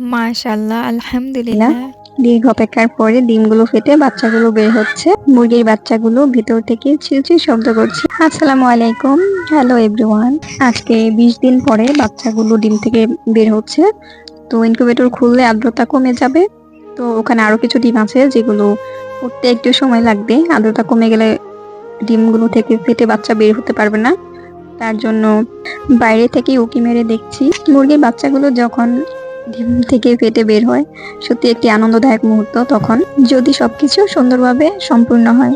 মাশাআল্লাহ, আলহামদুলিল্লাহ। দীর্ঘ অপেক্ষার পরে ডিমগুলো ফেটে বাচ্চাগুলো বের হচ্ছে। মুরগির বাচ্চাগুলো ভিতর থেকে ছিলচিল শব্দ করছে। আসসালামু আলাইকুম, হ্যালো এভরিওয়ান। আজকে বিশ দিন পরে বাচ্চাগুলো ডিম থেকে বের হচ্ছে। তো ইনকিউবেটর খুললে আর্দ্রতা কমে যাবে। তো ওখানে আরও কিছু ডিম আছে যেগুলো উঠতে একটু সময় লাগবে। আর্দ্রতা কমে গেলে ডিমগুলো থেকে ফেটে বাচ্চা বের হতে পারবে না। তার জন্য বাইরে থেকে উকি মেরে দেখছি। মুরগির বাচ্চাগুলো যখন ডিম থেকে ফেটে বের হয়। সত্যি একটি আনন্দদায়ক মুহূর্ত তখন, যদি সবকিছু সুন্দরভাবে সম্পূর্ণ হয়।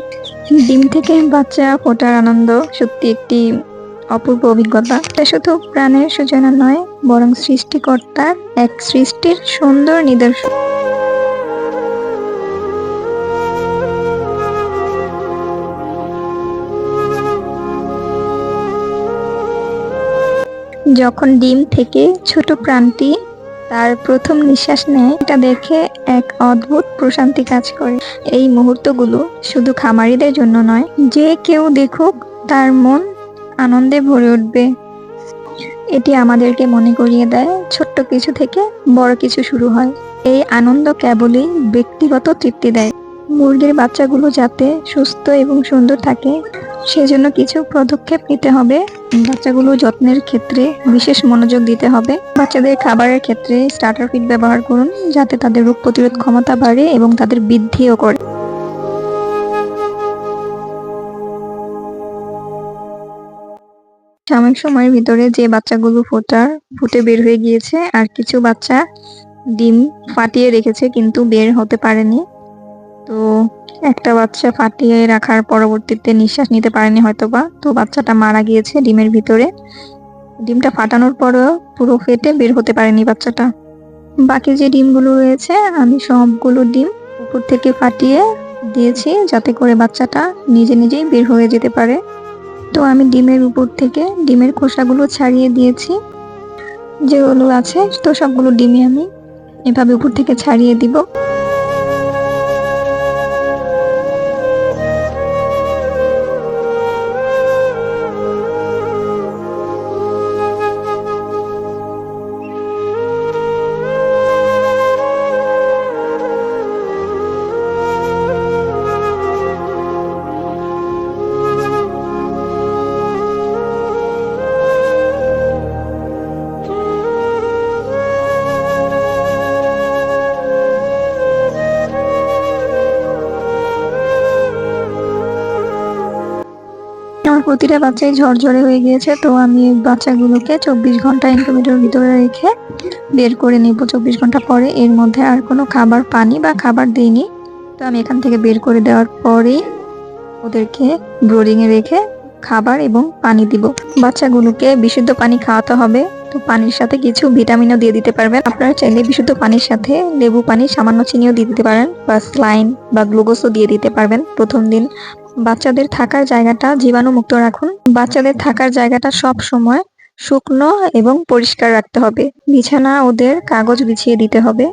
ডিম থেকে বাচ্চা ফোটার আনন্দ সত্যি একটি অপূর্ব অভিজ্ঞতা। এটা শুধু প্রাণের সূচনা নয়, বরং সৃষ্টিকর্তার এক সৃষ্টির সুন্দর নিদর্শন। যখন ডিম থেকে ছোট প্রাণটি তার প্রথম নিঃশ্বাস নেয়, এটা দেখে এক অদ্ভুত প্রশান্তি কাজ করে। এই মুহূর্তগুলো শুধু খামারিদের জন্য নয়, যে কেউ দেখুক তার মন আনন্দে ভরে উঠবে। এটি আমাদেরকে মনে করিয়ে দেয়, ছোট্ট কিছু থেকে বড় কিছু শুরু হয়। এই আনন্দ কেবলই ব্যক্তিগত তৃপ্তি দেয়। মুরগির বাচ্চাগুলো যাতে সুস্থ এবং সুন্দর থাকে, সেজন্য কিছু পদক্ষেপ নিতে হবে। বাচ্চাগুলো যত্নের ক্ষেত্রে বিশেষ মনোযোগ দিতে হবে। বাচ্চাদের খাবারের ক্ষেত্রে স্টার্টার ফিড ব্যবহার করুন, যাতে তাদের রোগ প্রতিরোধ ক্ষমতা বাড়ে এবং তাদের বৃদ্ধিও করে। সাময়িক সময়ের ভিতরে যে বাচ্চাগুলো ফোটার ফুটে বের হয়ে গিয়েছে, আর কিছু বাচ্চা ডিম ফাটিয়ে রেখেছে, কিন্তু বের হতে পারেনি। তো একটা বাচ্চা ফাটিয়ে রাখার পরবর্তীতে নিঃশ্বাস নিতে পারেনি হয়তোবা। তো বাচ্চাটা মারা গিয়েছে ডিমের ভিতরে। ডিমটা ফাটানোর পরেও পুরো ফেটে বের হতে পারেনি বাচ্চাটা। বাকি যে ডিমগুলো রয়েছে, আমি সবগুলো ডিম উপর থেকে ফাটিয়ে দিয়েছি যাতে করে বাচ্চাটা নিজে নিজেই বের হয়ে যেতে পারে। তো আমি ডিমের উপর থেকে ডিমের খোসাগুলো ছাড়িয়ে দিয়েছি। যেগুলো আছে, তো সবগুলো ডিমই আমি এভাবে উপর থেকে ছাড়িয়ে দিব। আমার প্রতিটা বাচ্চাই ঝরঝরে হয়ে গিয়েছে, তো আমি বাচ্চাগুলোকে চব্বিশ ঘণ্টা ইনকিউবেটর ভিতরে রেখে বের করে নিব। চব্বিশ ঘণ্টা পরে এর মধ্যে আর কোনো খাবার পানি বা খাবার দিইনি। তো আমি এখান থেকে বের করে দেওয়ার পরেই ওদেরকে ব্রোডিংয়ে রেখে খাবার এবং পানি দিব। বাচ্চাগুলোকে বিশুদ্ধ পানি খাওয়াতে হবে। তো পানির সাথে কিছু ভিটামিনও দিয়ে দিতে পারবেন। আপনারা চাইলে বিশুদ্ধ পানির সাথে লেবু পানি, সামান্য চিনিও দিয়ে দিতে পারেন বা স্লাইন বা গ্লুকোজও দিয়ে দিতে পারবেন প্রথম দিন। বাচ্চাদের থাকার জায়গাটা জীবাণুমুক্ত রাখুন। বাচ্চাদের থাকার জায়গাটা সব সময় শুকনো এবং পরিষ্কার রাখতে হবে। বিছানা ওদের কাগজ বিছিয়ে দিতে হবে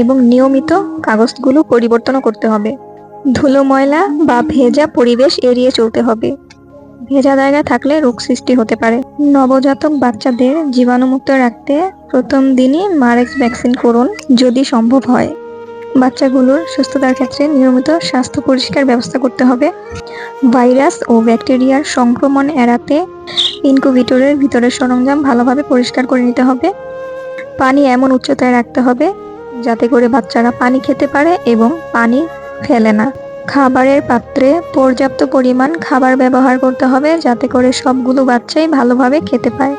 এবং নিয়মিত কাগজগুলো পরিবর্তনও করতে হবে। ধুলো ময়লা বা ভেজা পরিবেশ এড়িয়ে চলতে হবে। ভেজা জায়গা থাকলে রোগ সৃষ্টি হতে পারে। নবজাতক বাচ্চাদের জীবাণুমুক্ত রাখতে প্রথম দিনই মারেক্স ভ্যাকসিন করুন যদি সম্ভব হয়। বাচ্চাগুলোর সুস্থতার ক্ষেত্রে নিয়মিত স্বাস্থ্য পরিষ্কার ব্যবস্থা করতে হবে। ভাইরাস ও ব্যাকটেরিয়ার সংক্রমণ এড়াতে ইনকুবিটরের ভিতরের সরঞ্জাম ভালোভাবে পরিষ্কার করে নিতে হবে। পানি এমন উচ্চতায় রাখতে হবে যাতে করে বাচ্চারা পানি খেতে পারে এবং পানি ফেলে না। খাবারের পাত্রে পর্যাপ্ত পরিমাণ খাবার ব্যবহার করতে হবে যাতে করে সবগুলো বাচ্চাই ভালোভাবে খেতে পায়।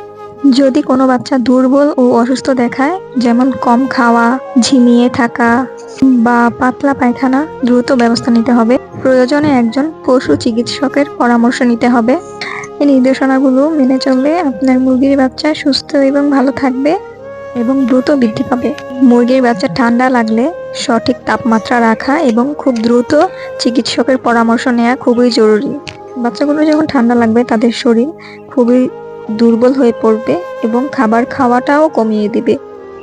যদি কোনো বাচ্চা দুর্বল ও অসুস্থ দেখায়, যেমন কম খাওয়া, ঝিমিয়ে থাকা বা পাতলা পায়খানা, দ্রুত ব্যবস্থা নিতে হবে। প্রয়োজনে একজন পশু চিকিৎসকের পরামর্শ নিতে হবে। এই নির্দেশনাগুলো মেনে চললে আপনার মুরগির বাচ্চা সুস্থ এবং ভালো থাকবে এবং দ্রুত বৃদ্ধি পাবে। মুরগির বাচ্চা ঠান্ডা লাগলে সঠিক তাপমাত্রা রাখা এবং খুব দ্রুত চিকিৎসকের পরামর্শ নেওয়া খুবই জরুরি। বাচ্চাগুলো যখন ঠান্ডা লাগবে, তাদের শরীর খুবই দুর্বল হয়ে পড়বে এবং খাবার খাওয়াটাও কমিয়ে দিবে।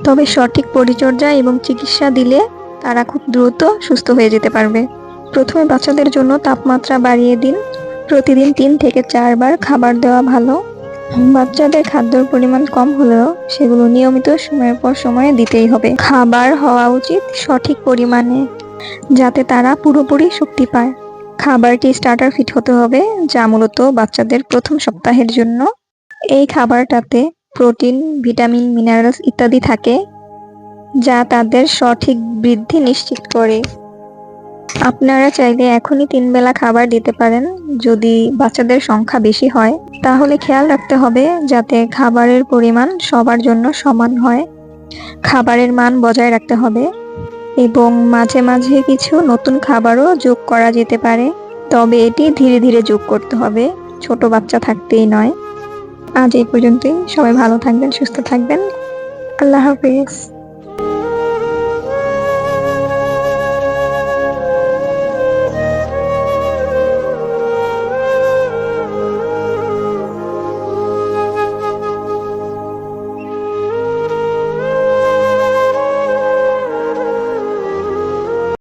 তবে সঠিক পরিচর্যা এবং চিকিৎসা দিলে তারা খুব দ্রুত সুস্থ হয়ে যেতে পারবে। প্রথমে বাচ্চাদের জন্য তাপমাত্রা বাড়িয়ে দিন। প্রতিদিন তিন থেকে চারবার খাবার দেওয়া ভালো। বাচ্চাদের খাদ্যর পরিমাণ কম হলেও সেগুলো নিয়মিত সময়ের পর সময়ে দিতেই হবে। খাবার হওয়া উচিত সঠিক পরিমাণে, যাতে তারা পুরোপুরি শক্তি পায়। খাবারটি স্টার্টার ফিট হতে হবে, যা মূলত বাচ্চাদের প্রথম সপ্তাহের জন্য। এই খাবারটাতে প্রোটিন, ভিটামিন মিনারেলস ইত্যাদি থাকে, যা তাদের সঠিক বৃদ্ধি নিশ্চিত করে। আপনারা চাইলে এখনই তিন বেলা খাবার দিতে পারেন। যদি বাচ্চাদের সংখ্যা বেশি হয়, তাহলে খেয়াল রাখতে হবে যাতে খাবারের পরিমাণ সবার জন্য সমান হয়। খাবারের মান বজায় রাখতে হবে এবং মাঝে মাঝে কিছু নতুন খাবারও যোগ করা যেতে পারে। তবে এটি ধীরে ধীরে যোগ করতে হবে, ছোট বাচ্চা থাকতেই নয়। আজ এই পর্যন্তই। সবাই ভালো থাকবেন, সুস্থ থাকবেন। আল্লাহ হাফিজ।